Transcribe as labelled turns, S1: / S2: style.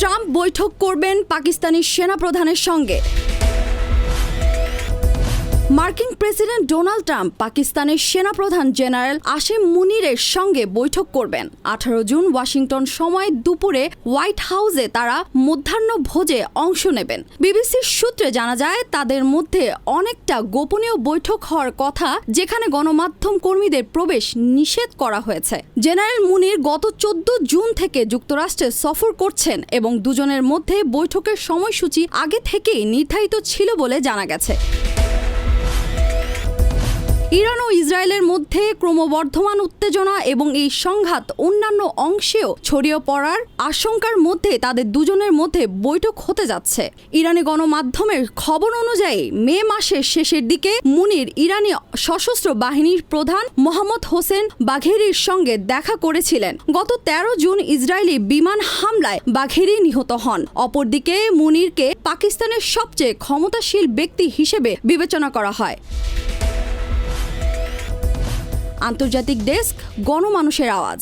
S1: Trump বৈঠক করবেন পাকিস্তানি সেনাপ্রধানের সঙ্গে। মার্কিন প্রেসিডেন্ট ডোনাল্ড ট্রাম্প পাকিস্তানের সেনাপ্রধান জেনারেল আসিম মুনিরের সঙ্গে বৈঠক করবেন। আঠারো জুন ওয়াশিংটন সময় দুপুরে হোয়াইট হাউসে তারা মধ্যাহ্ন ভোজে অংশ নেবেন। বিবিসির সূত্রে জানা যায়, তাদের মধ্যে অনেকটা গোপনীয় বৈঠক হওয়ার কথা যেখানে গণমাধ্যম কর্মীদের প্রবেশ নিষেধ করা হয়েছে। জেনারেল মুনির গত চোদ্দ জুন থেকে যুক্তরাষ্ট্রে সফর করছেন এবং দুজনের মধ্যে বৈঠকের সময়সূচি আগে থেকেই নির্ধারিত ছিল বলে জানা গেছে। ইরান ও ইসরায়েলের মধ্যে ক্রমবর্ধমান উত্তেজনা এবং এই সংঘাত অন্যান্য অংশেও ছড়িয়ে পড়ার আশঙ্কার মধ্যে তাদের দুজনের মধ্যে বৈঠক হতে যাচ্ছে। ইরানি গণমাধ্যমের খবর অনুযায়ী, মে মাসের শেষের দিকে মুনির ইরানি সশস্ত্র বাহিনীর প্রধান মোহাম্মদ হোসেন বাঘেরির সঙ্গে দেখা করেছিলেন। গত ১৩ জুন ইসরায়েলি বিমান হামলায় বাঘেরি নিহত হন। অপরদিকে মুনিরকে পাকিস্তানের সবচেয়ে ক্ষমতাশীল ব্যক্তি হিসেবে বিবেচনা করা হয়। আন্তর্জাতিক ডেস্ক গণমানুষের আওয়াজ।